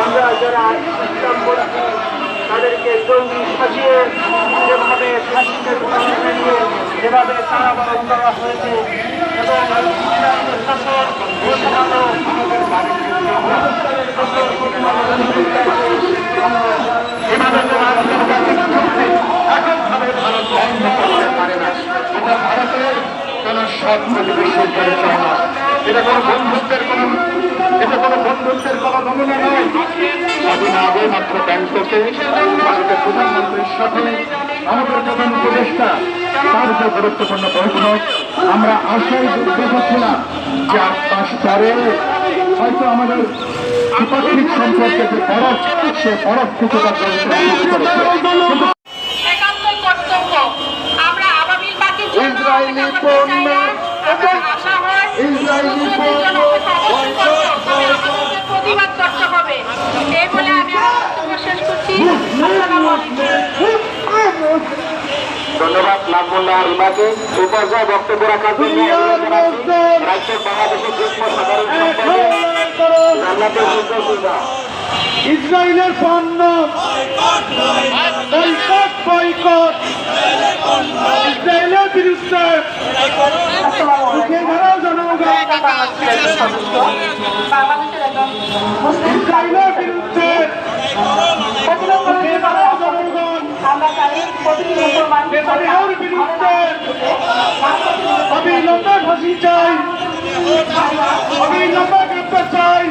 আমরা যারা ইসলাম বলছি তাদেরকে জঙ্গি সাজিয়ে যেভাবে যেভাবে তারা পালন করা হয়েছে এবং শাসন উপদেষ্টা তার যে গুরুত্বপূর্ণ বৈঠক আমরা আশায় দেখেছিলাম যে আট মাস পরে হয়তো আমাদের দ্বিপাক্ষিক সম্পর্কে যে বরফ সে বরফ কিছুটা করেছে একান্তই কর্তব্য আমরা আবাবিল পাখির জন্য ইসরায়েলি ইসরায়েলি প্রতিবাদ করতে হবে এই বলে আমি শেষ করছি ধন্যবাদ নাজমুল্লাহ রিমাকে এই পর্যায়ে বক্তব্য রাখার জন্য রাজ্যের বাংলাদেশের যুগ্ম সাধারণ সম্পাদক ইসরায়েলের পণ্য বয়কট। ইসরায়েলের বিরুদ্ধে ইসরায়েলের বিরুদ্ধে বিরুদ্ধে অবিলম্বে ফাঁসি চাই অবিলম্বে গ্রেপ্তার চাই।